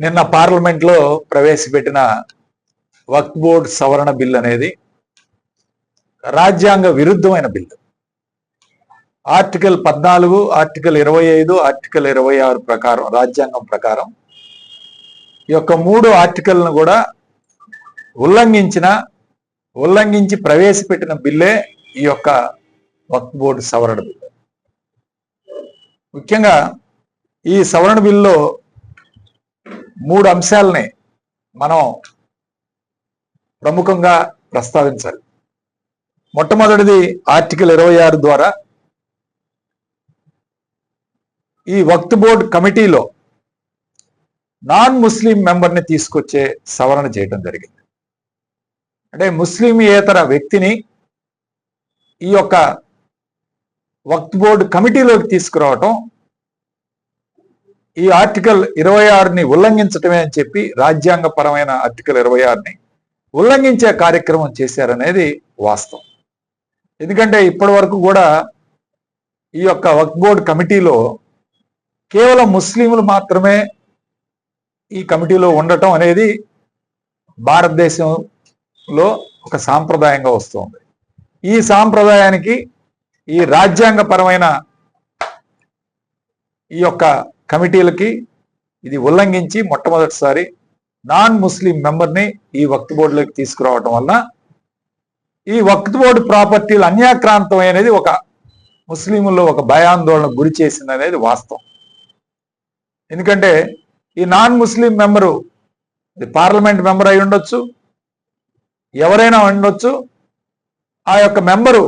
నిన్న పార్లమెంట్లో ప్రవేశపెట్టిన వక్ఫ్ బోర్డ్ సవరణ బిల్ అనేది రాజ్యాంగ విరుద్ధమైన బిల్లు ఆర్టికల్ పద్నాలుగు ఆర్టికల్ ఇరవై ఐదు ఆర్టికల్ ఇరవై ఆరు ప్రకారం రాజ్యాంగం ప్రకారం ఈ యొక్క మూడు ఆర్టికల్ను కూడా ఉల్లంఘించిన ఉల్లంఘించి ప్రవేశపెట్టిన బిల్లే ఈ యొక్క వక్ఫ్ బోర్డు సవరణ బిల్లు ముఖ్యంగా ఈ సవరణ బిల్లులో మూడు అంశాలని మనం ప్రముఖంగా ప్రస్తావించాలి. మొట్టమొదటిది ఆర్టికల్ ఇరవై ఆరు ద్వారా ఈ వక్త్ బోర్డ్ కమిటీలో నాన్ ముస్లిం మెంబర్ని తీసుకొచ్చే సవరణ చేయడం జరిగింది. అంటే ముస్లిమేతర వ్యక్తిని ఈ యొక్క వక్త్ బోర్డు కమిటీలోకి తీసుకురావటం ఈ ఆర్టికల్ ఇరవై ఆరుని ఉల్లంఘించటమే అని చెప్పి రాజ్యాంగపరమైన ఆర్టికల్ ఇరవై ఆరుని ఉల్లంఘించే కార్యక్రమం చేశారనేది వాస్తవం. ఎందుకంటే ఇప్పటి వరకు కూడా ఈ యొక్క వక్ బోర్డు కమిటీలో కేవలం ముస్లింలు మాత్రమే ఈ కమిటీలో ఉండటం అనేది భారతదేశంలో ఒక సాంప్రదాయంగా వస్తుంది. ఈ సాంప్రదాయానికి ఈ రాజ్యాంగపరమైన ఈ యొక్క కమిటీలకి ఇది ఉల్లంఘించి మొట్టమొదటిసారి నాన్ ముస్లిం మెంబర్ని ఈ వక్త్ బోర్డులోకి తీసుకురావటం వల్ల ఈ వక్త్ బోర్డు ప్రాపర్టీలు అన్యాక్రాంతం అనేది ఒక ముస్లింల్లో ఒక భయాందోళన గురి చేసింది అనేది వాస్తవం. ఎందుకంటే ఈ non Muslim member parliament member అయి ఉండొచ్చు ఎవరైనా ఉండొచ్చు ఆ యొక్క మెంబరు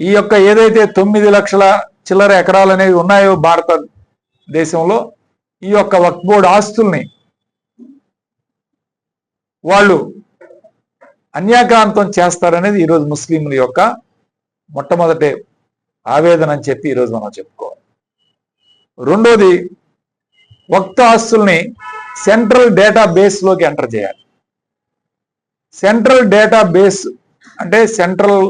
ఈ యొక్క ఏదైతే తొమ్మిది లక్షల చిల్లర ఎకరాలు అనేవి ఉన్నాయో భారత దేశంలో ఈ యొక్క వక్ఫ్ బోర్డు ఆస్తుల్ని వాళ్ళు అన్యాక్రాంతం చేస్తారనేది ఈరోజు ముస్లింల యొక్క మొట్టమొదటి ఆవేదన అని చెప్పి ఈరోజు మనం చెప్పుకోవాలి. రెండోది వక్త ఆస్తుల్ని సెంట్రల్ డేటా బేస్లోకి ఎంటర్ చేయాలి. సెంట్రల్ డేటా బేస్ అంటే సెంట్రల్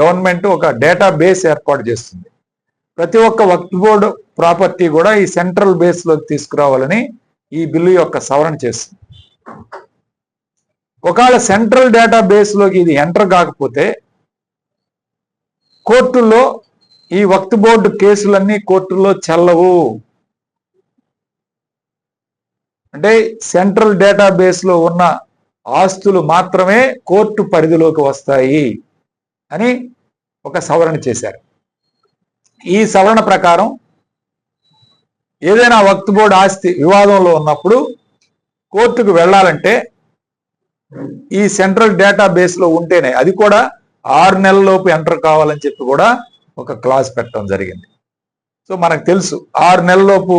గవర్నమెంట్ ఒక డేటా బేస్ ఏర్పాటు చేస్తుంది. ప్రతి ఒక్క వక్ఫ్ బోర్డు ప్రాపర్టీ కూడా ఈ సెంట్రల్ బేస్లోకి తీసుకురావాలని ఈ బిల్లు యొక్క సవరణ చేస్తుంది. ఒకవేళ సెంట్రల్ డేటా బేస్లోకి ఇది ఎంటర్ కాకపోతే కోర్టుల్లో ఈ వక్త్ బోర్డు కేసులన్నీ కోర్టుల్లో చెల్లవు. అంటే సెంట్రల్ డేటాబేస్లో ఉన్న ఆస్తులు మాత్రమే కోర్టు పరిధిలోకి వస్తాయి అని ఒక సవరణ చేశారు. ఈ సవరణ ప్రకారం ఏదైనా వక్త్ బోర్డు ఆస్తి వివాదంలో ఉన్నప్పుడు కోర్టుకు వెళ్ళాలంటే ఈ సెంట్రల్ డేటా బేస్లో ఉంటేనే అది కూడా ఆరు నెలలలోపు ఎంటర్ కావాలని చెప్పి కూడా ఒక క్లాస్ పెట్టడం జరిగింది. సో మనకు తెలుసు ఆరు నెలలలోపు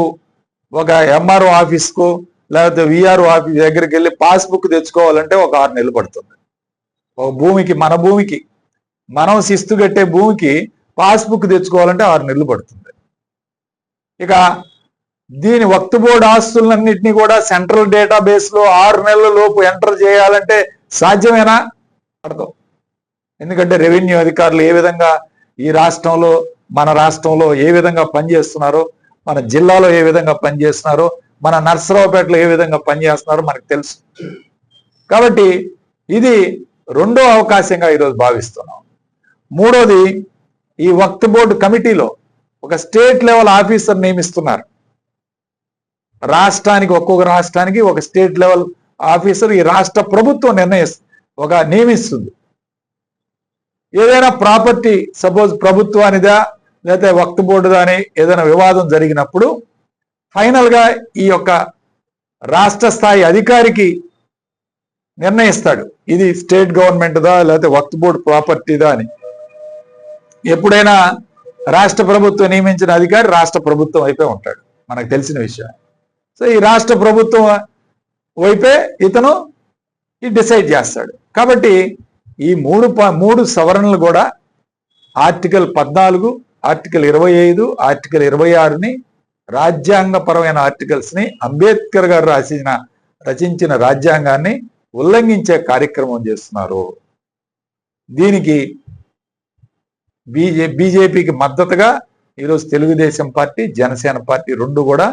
ఒక ఎంఆర్ఓ ఆఫీస్కు లేకపోతే విఆర్ఓ ఆఫీస్ దగ్గరికి వెళ్ళి పాస్బుక్ తెచ్చుకోవాలంటే ఒక ఆరు నెలలు పడుతుంది. ఒక భూమికి మన భూమికి మనం శిస్తు కట్టే భూమికి పాస్బుక్ తెచ్చుకోవాలంటే ఆరు నెలలు పడుతుంది. ఇక దీని వక్త్ బోర్డు ఆస్తులన్నింటినీ కూడా సెంట్రల్ డేటా లో ఆరు నెలల లోపు ఎంటర్ చేయాలంటే సాధ్యమేనా? పడతాం ఎందుకంటే రెవెన్యూ అధికారులు ఏ విధంగా ఈ రాష్ట్రంలో మన రాష్ట్రంలో ఏ విధంగా పనిచేస్తున్నారో మన జిల్లాలో ఏ విధంగా పనిచేస్తున్నారో మన నర్సరావుపేటలో ఏ విధంగా పనిచేస్తున్నారో మనకు తెలుసు. కాబట్టి ఇది రెండో అవకాశంగా ఈరోజు భావిస్తున్నాం. మూడోది ఈ వక్త్ బోర్డు కమిటీలో ఒక స్టేట్ లెవెల్ ఆఫీసర్ నియమిస్తున్నారు. రాష్ట్రానికి ఒక్కొక్క రాష్ట్రానికి ఒక స్టేట్ లెవెల్ ఆఫీసర్ ఈ రాష్ట్ర ప్రభుత్వం నిర్ణయిస్తుంది ఒక నియమిస్తుంది. ఏదైనా ప్రాపర్టీ సపోజ్ ప్రభుత్వానిదా లేకపోతే వక్త్ బోర్డుదా అని ఏదైనా వివాదం జరిగినప్పుడు ఫైనల్గా ఈ యొక్క రాష్ట్ర స్థాయి అధికారికి నిర్ణయిస్తాడు. ఇది స్టేట్ గవర్నమెంట్ దా లేకపోతే వక్త్ బోర్డు ప్రాపర్టీదా అని. ఎప్పుడైనా రాష్ట్ర ప్రభుత్వం నియమించిన అధికారి రాష్ట్ర ప్రభుత్వం వైపే ఉంటాడు. మనకు తెలిసిన విషయం. సో ఈ రాష్ట్ర ప్రభుత్వం వైపే ఇతను ఈ డిసైడ్ చేస్తాడు. కాబట్టి ఈ మూడు ప- మూడు సవరణలు కూడా ఆర్టికల్ పద్నాలుగు ఆర్టికల్ ఇరవై ఐదు ఆర్టికల్ ఇరవై ఆరుని రాజ్యాంగపరమైన ఆర్టికల్స్ని అంబేద్కర్ గారు రాసిన రచించిన రాజ్యాంగాన్ని ఉల్లంఘించే కార్యక్రమం చేస్తున్నారు. దీనికి బీజే బీజేపీకి మద్దతుగా ఈరోజు తెలుగుదేశం పార్టీ జనసేన పార్టీ రెండు కూడా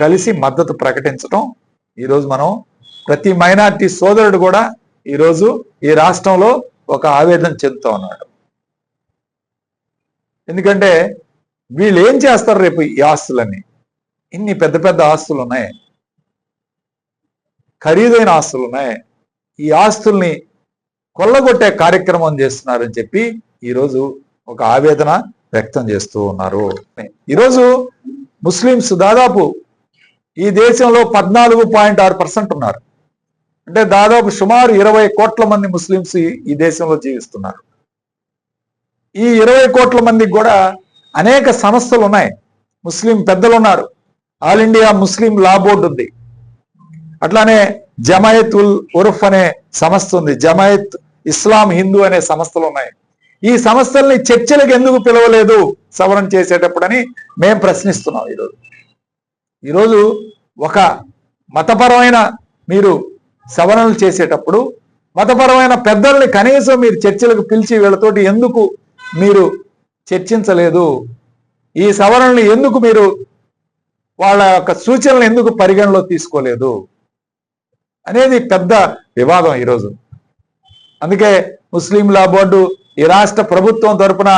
కలిసి మద్దతు ప్రకటించడం ఈరోజు మనం ప్రతి మైనార్టీ సోదరుడు కూడా ఈరోజు ఈ రాష్ట్రంలో ఒక ఆవేదన చెందుతూ ఉన్నాడు. ఎందుకంటే వీళ్ళు ఏం చేస్తారు రేపు ఈ ఆస్తులన్నీ? ఇన్ని పెద్ద పెద్ద ఆస్తులు ఉన్నాయి ఖరీదైన ఆస్తులు ఉన్నాయి ఈ ఆస్తుల్ని కొల్లగొట్టే కార్యక్రమం చేస్తున్నారని చెప్పి ఈరోజు ఒక ఆవేదన వ్యక్తం చేస్తూ ఉన్నారు. ఈరోజు ముస్లింస్ దాదాపు ఈ దేశంలో పద్నాలుగు పాయింట్ ఆరు పర్సెంట్ ఉన్నారు. అంటే దాదాపు సుమారు ఇరవై కోట్ల మంది ముస్లింస్ ఈ- ఈ దేశంలో జీవిస్తున్నారు. ఈ ఇరవై కోట్ల మందికి కూడా అనేక సంస్థలు ఉన్నాయి. ముస్లిం పెద్దలు ఉన్నారు. All India Muslim law board ఉంది. అట్లానే జమాయత్ ఉల్ ఉర్ఫ్ అనే సంస్థ ఉంది. జమాయత్ ఇస్లాం హిందూ అనే సంస్థలు ఉన్నాయి. ఈ సంస్థల్ని చర్చలకు ఎందుకు పిలవలేదు? సవరణ చేసేటప్పుడని మేము ప్రశ్నిస్తున్నాం ఈరోజు. ఈరోజు ఒక మతపరమైన మీరు సవరణలు చేసేటప్పుడు మతపరమైన పెద్దల్ని కనీసం మీరు చర్చలకు పిలిచి వీళ్ళతోటి ఎందుకు మీరు చర్చించలేదు? ఈ సవరణలు ఎందుకు మీరు వాళ్ళ యొక్క సూచనలు ఎందుకు పరిగణలో తీసుకోలేదు? అనేది పెద్ద వివాదం ఈరోజు. అందుకే ముస్లిం బోర్డు ఈ రాష్ట్ర ప్రభుత్వం తరపున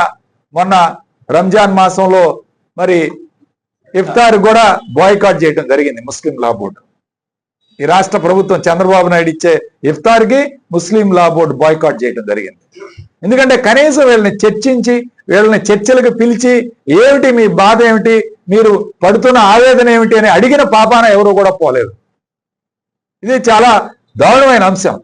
మొన్న రంజాన్ మాసంలో మరి ఇఫ్తార్ కూడా బాయ్కాట్ చేయడం జరిగింది ముస్లిం లా బోర్డు. ఈ రాష్ట్ర ప్రభుత్వం చంద్రబాబు నాయుడు ఇచ్చే ఇఫ్తార్కి ముస్లిం లా బోర్డు బాయ్కాట్ చేయడం జరిగింది. ఎందుకంటే కనీసం వీళ్ళని చర్చించి వీళ్ళని చర్చలకు పిలిచి ఏమిటి మీ బాధ ఏమిటి మీరు పడుతున్న ఆవేదన ఏమిటి అని అడిగిన పాపాన ఎవరు కూడా పోలేదు. ఇది చాలా దారుణమైన అంశం.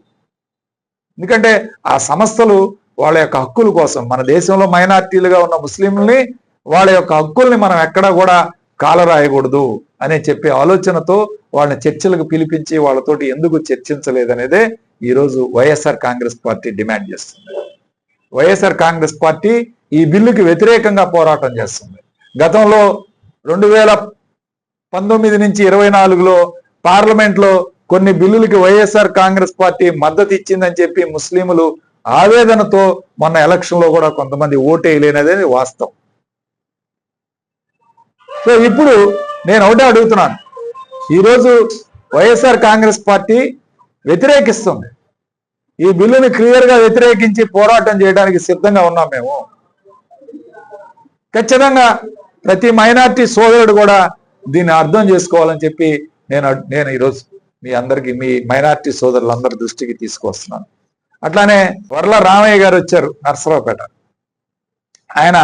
ఎందుకంటే ఆ సంస్థలు వాళ్ళ యొక్క హక్కుల కోసం మన దేశంలో మైనార్టీలుగా ఉన్న ముస్లింలని వాళ్ళ యొక్క హక్కుల్ని మనం ఎక్కడా కూడా కాలరాయకూడదు అనే చెప్పే ఆలోచనతో వాళ్ళని చర్చలకు పిలిపించి వాళ్ళతోటి ఎందుకు చర్చించలేదనేదే ఈరోజు వైఎస్ఆర్ కాంగ్రెస్ పార్టీ డిమాండ్ చేస్తుంది. వైఎస్ఆర్ కాంగ్రెస్ పార్టీ ఈ బిల్లుకి వ్యతిరేకంగా పోరాటం చేస్తుంది. గతంలో రెండు వేల పంతొమ్మిది నుంచి ఇరవై నాలుగులో పార్లమెంట్లో కొన్ని బిల్లులకి వైఎస్ఆర్ కాంగ్రెస్ పార్టీ మద్దతు ఇచ్చిందని చెప్పి ముస్లింలు ఆవేదనతో మొన్న ఎలక్షన్లో కూడా కొంతమంది ఓటేయలేనది వాస్తవం. సో ఇప్పుడు నేను ఒకటే అడుగుతున్నాను. ఈరోజు వైఎస్ఆర్ కాంగ్రెస్ పార్టీ వ్యతిరేకిస్తుంది. ఈ బిల్లుని క్లియర్గా వ్యతిరేకించి పోరాటం చేయడానికి సిద్ధంగా ఉన్నాం మేము. ఖచ్చితంగా ప్రతి మైనార్టీ సోదరుడు కూడా దీన్ని అర్థం చేసుకోవాలని చెప్పి నేను నేను ఈరోజు మీ అందరికీ మీ మైనార్టీ సోదరులందరి దృష్టికి తీసుకొస్తున్నాను అట్లానే వర్ల రామయ్య గారు వచ్చారు నర్సరావుపేట. ఆయన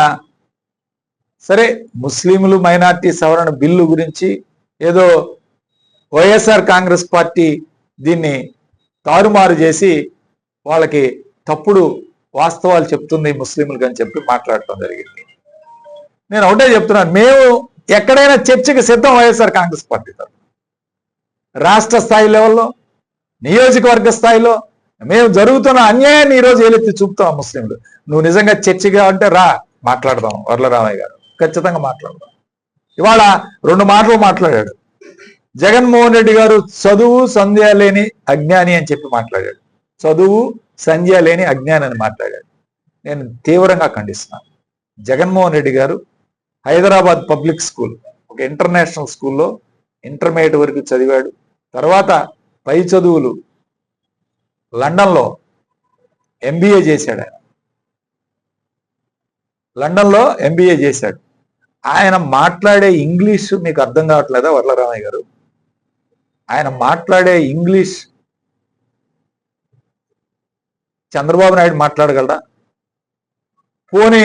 సరే ముస్లింలు మైనార్టీ సవరణ బిల్లు గురించి ఏదో వైఎస్ఆర్ కాంగ్రెస్ పార్టీ దీన్ని తారుమారు చేసి వాళ్ళకి తప్పుడు వాస్తవాలు చెప్తుంది ముస్లింలకు అని చెప్పి మాట్లాడటం జరిగింది. నేను ఒకటే చెప్తున్నాను మేము ఎక్కడైనా చర్చకి సిద్ధం వైఎస్ఆర్ కాంగ్రెస్ పార్టీ తరఫున. రాష్ట్ర స్థాయి లెవెల్లో నియోజకవర్గ స్థాయిలో మేము జరుగుతున్న అన్యాయాన్ని ఈరోజు ఏలెత్తి చూపుతాం ముస్లింలు? నువ్వు నిజంగా చర్చిగా అంటే రా మాట్లాడదాం వరలరామయ్య గారు. ఖచ్చితంగా మాట్లాడదాం. ఇవాళ రెండు మాటలు మాట్లాడాడు. జగన్మోహన్ రెడ్డి గారు చదువు సంధ్య లేని అజ్ఞాని అని చెప్పి మాట్లాడాడు. చదువు సంధ్య లేని అజ్ఞాని అని మాట్లాడాడు. నేను తీవ్రంగా ఖండిస్తున్నాను. జగన్మోహన్ రెడ్డి గారు హైదరాబాద్ పబ్లిక్ స్కూల్ ఒక ఇంటర్నేషనల్ స్కూల్లో ఇంటర్మీడియట్ వరకు చదివాడు. తర్వాత పై చదువులు లండన్లో ఎంబీఏ చేశాడు ఆయన. లండన్లో ఎంబీఏ చేశాడు. ఆయన మాట్లాడే ఇంగ్లీష్ మీకు అర్థం కావట్లేదా వరలరామయ్య గారు? ఆయన మాట్లాడే ఇంగ్లీష్ చంద్రబాబు నాయుడు మాట్లాడగలడా? పోనీ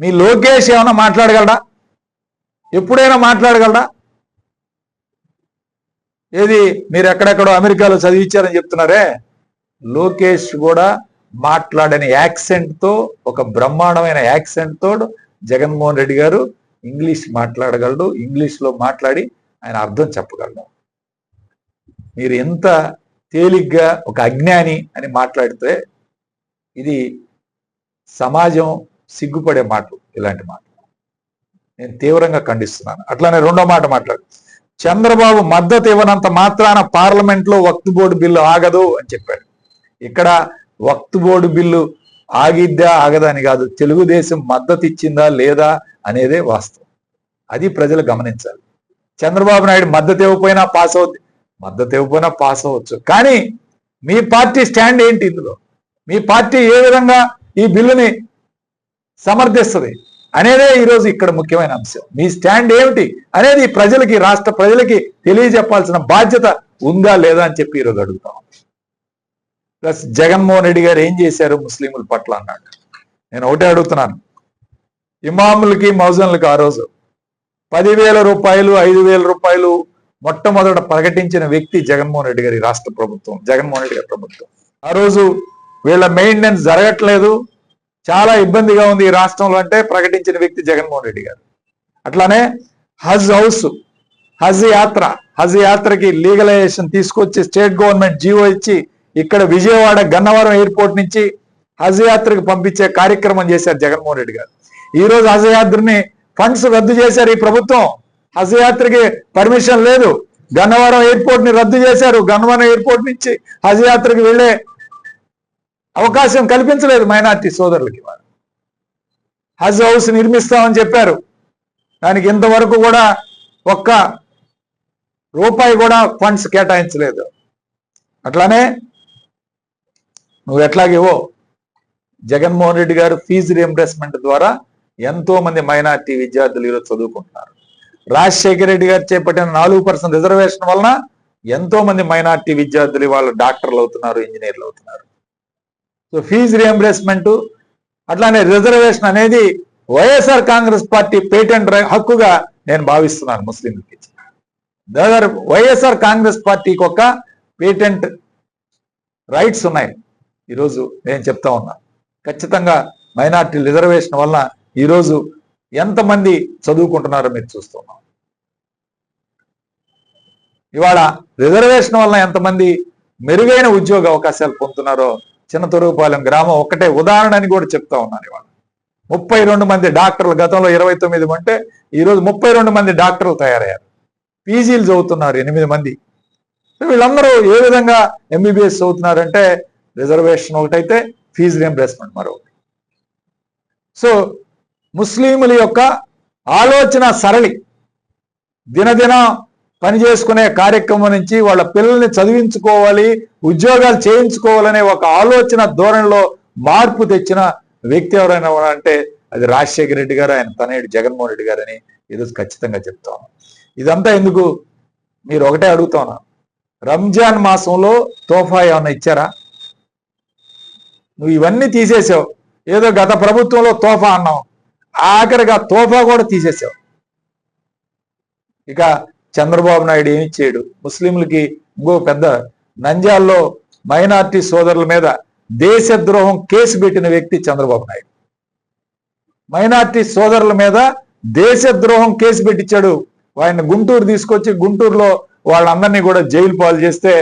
మీ లోకేష్ ఏమైనా మాట్లాడగలడా? ఎప్పుడైనా మాట్లాడగలడా? ఏది మీరు ఎక్కడెక్కడో అమెరికాలో చదివించారని చెప్తున్నారే? లోకేష్ కూడా మాట్లాడని యాక్సెంట్తో ఒక బ్రహ్మాండమైన యాక్సెంట్తో జగన్మోహన్ రెడ్డి గారు ఇంగ్లీష్ మాట్లాడగలడు. ఇంగ్లీష్లో మాట్లాడి ఆయన అర్థం చెప్పగలడు. మీరు ఎంత తేలిగ్గా ఒక అజ్ఞాని అని మాట్లాడితే ఇది సమాజం సిగ్గుపడే మాటలు ఇలాంటి మాటలు. నేను తీవ్రంగా ఖండిస్తున్నాను. అట్లానే రెండో మాట మాట్లాడు. చంద్రబాబు మద్దతు ఇవ్వనంత మాత్రాన పార్లమెంట్లో బోర్డు బిల్లు ఆగదు అని చెప్పాడు. ఇక్కడ వక్తు బోర్డు బిల్లు ఆగిద్దా ఆగదా అని కాదు. తెలుగుదేశం మద్దతు ఇచ్చిందా లేదా అనేదే వాస్తవం. అది ప్రజలు గమనించాలి. చంద్రబాబు నాయుడు మద్దతు ఇవ్వకపోయినా పాస్ అవుద్ది. మద్దతు ఇవ్వకపోయినా పాస్ అవ్వచ్చు. కానీ మీ పార్టీ స్టాండ్ ఏంటి ఇందులో? మీ పార్టీ ఏ విధంగా ఈ బిల్లుని సమర్థిస్తుంది? అనేదే ఈరోజు ఇక్కడ ముఖ్యమైన అంశం. మీ స్టాండ్ ఏమిటి? అనేది ప్రజలకి రాష్ట్ర ప్రజలకి తెలియజెప్పాల్సిన బాధ్యత ఉందా లేదా అని చెప్పి ఈరోజు అడుగుతాం. ప్లస్ జగన్మోహన్ రెడ్డి గారు ఏం చేశారు ముస్లింల పట్ల అన్నాడు. నేను ఒకటే అడుగుతున్నాను. ఇమాములకి మౌజన్లకి ఆ రోజు పదివేల రూపాయలు ఐదు వేల రూపాయలు మొట్టమొదట ప్రకటించిన వ్యక్తి జగన్మోహన్ రెడ్డి గారి రాష్ట్ర ప్రభుత్వం జగన్మోహన్ రెడ్డి గారి ప్రభుత్వం. ఆ రోజు వీళ్ళ మెయింటెనెన్స్ జరగట్లేదు. చాలా ఇబ్బందిగా ఉంది ఈ రాష్ట్రంలో అంటే ప్రకటించిన వ్యక్తి జగన్మోహన్ రెడ్డి గారు. అట్లానే హజ్ హౌస్ హజ్ యాత్ర హజ్ యాత్రకి లీగలైజేషన్ తీసుకొచ్చి స్టేట్ గవర్నమెంట్ జీవో ఇచ్చి ఇక్కడ విజయవాడ గన్నవరం ఎయిర్పోర్ట్ నుంచి హజయాత్రకు పంపించే కార్యక్రమం చేశారు జగన్మోహన్ రెడ్డి గారు. ఈ రోజు హజయాత్రని ఫండ్స్ రద్దు చేశారు ఈ ప్రభుత్వం. హజయాత్రకి పర్మిషన్ లేదు. గన్నవరం ఎయిర్పోర్ట్ని రద్దు చేశారు. గన్నవరం ఎయిర్పోర్ట్ నుంచి హజయాత్రకు వెళ్ళే అవకాశం కల్పించలేదు మైనార్టీ సోదరులకి వారు. హజ్ హౌస్ నిర్మిస్తామని చెప్పారు. దానికి ఇంతవరకు కూడా ఒక్క రూపాయి కూడా ఫండ్స్ కేటాయించలేదు. అట్లానే నువ్వు ఎట్లాగేవో జగన్మోహన్ రెడ్డి గారు ఫీజు రియంబర్స్మెంట్ ద్వారా ఎంతో మంది మైనార్టీ విద్యార్థులు ఈరోజు చదువుకుంటున్నారు. రాజశేఖర రెడ్డి గారు చేపట్టిన నాలుగు పర్సెంట్ రిజర్వేషన్ వలన ఎంతో మంది మైనార్టీ విద్యార్థులు వాళ్ళు డాక్టర్లు అవుతున్నారు ఇంజనీర్లు అవుతున్నారు. సో ఫీజు రియంబర్స్మెంట్ అట్లానే రిజర్వేషన్ అనేది వైఎస్ఆర్ కాంగ్రెస్ పార్టీ పేటెంట్ హక్కుగా నేను భావిస్తున్నాను ముస్లింలకి. దాదాపు వైఎస్ఆర్ కాంగ్రెస్ పార్టీకి ఒక పేటెంట్ రైట్స్ ఉన్నాయి. ఈరోజు నేను చెప్తా ఉన్నా. ఖచ్చితంగా మైనార్టీ రిజర్వేషన్ వల్ల ఈరోజు ఎంతమంది చదువుకుంటున్నారో మీరు చూస్తున్నాం ఇవాళ రిజర్వేషన్ వల్ల ఎంతమంది మెరుగైన ఉద్యోగ అవకాశాలు పొందుతున్నారో చిన్న తొరుగుపాలెం గ్రామం ఒకటే ఉదాహరణ అని కూడా చెప్తా ఉన్నాను ఇవాళ. ముప్పై రెండు మంది డాక్టర్లు గతంలో ఇరవై తొమ్మిది ఉంటే ఈరోజు ముప్పై రెండు మంది డాక్టర్లు తయారయ్యారు. పీజీలు చదువుతున్నారు ఎనిమిది మంది. వీళ్ళందరూ ఏ విధంగా ఎంబీబీఎస్ చదువుతున్నారంటే రిజర్వేషన్ ఒకటైతే ఫీజు రియంబర్స్మెంట్ మరొకటి. సో ముస్లింల యొక్క ఆలోచన సరళి. దినదిన పని చేసుకునే కార్యక్రమం నుంచి వాళ్ళ పిల్లల్ని చదివించుకోవాలి ఉద్యోగాలు చేయించుకోవాలనే ఒక ఆలోచన ధోరణిలో మార్పు తెచ్చిన వ్యక్తి ఎవరైనా అంటే అది రాజశేఖర రెడ్డి గారు ఆయన తనయుడు జగన్మోహన్ రెడ్డి గారని ఈరోజు ఖచ్చితంగా చెప్తాను ఇదంతా ఎందుకు? మీరు ఒకటే అడుగుతాను రంజాన్ మాసంలో తోఫా ఏమైనా ఇచ్చారా? నువ్వు ఇవన్నీ తీసేసావు. ఏదో గత ప్రభుత్వంలో తోఫా అన్నావు. ఆఖరిగా తోఫా కూడా తీసేసావు. ఇక చంద్రబాబు నాయుడు ఏమి చేయడు. ముస్లింలకి ఇంకో పెద్ద నంజాల్లో మైనార్టీ సోదరుల మీద దేశద్రోహం కేసు పెట్టిన వ్యక్తి చంద్రబాబు నాయుడు. మైనార్టీ సోదరుల మీద దేశద్రోహం కేసు పెట్టించాడు. ఆయన గుంటూరు తీసుకొచ్చి గుంటూరులో వాళ్ళందరినీ కూడా జైలు పాలు చేస్తే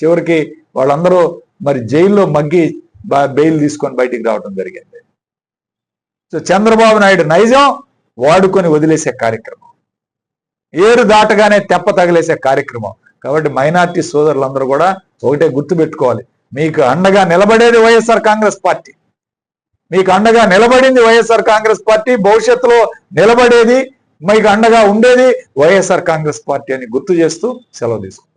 చివరికి వాళ్ళందరూ మరి జైల్లో మగ్గి బెయిల్ తీసుకొని బయటికి రావడం జరిగింది. సో చంద్రబాబు నాయుడు నైజం? వాడుకొని వదిలేసే కార్యక్రమం. ఏరు దాటగానే తెప్ప తగిలేసే కార్యక్రమం. కాబట్టి మైనార్టీ సోదరులందరూ కూడా ఒకటే గుర్తు పెట్టుకోవాలి. మీకు అండగా నిలబడేది వైఎస్ఆర్ కాంగ్రెస్ పార్టీ. మీకు అండగా నిలబడింది వైఎస్ఆర్ కాంగ్రెస్ పార్టీ భవిష్యత్తులో నిలబడేది మీకు అండగా ఉండేది వైఎస్ఆర్ కాంగ్రెస్ పార్టీ అని గుర్తు చేస్తూ సెలవు తీసుకుంటాం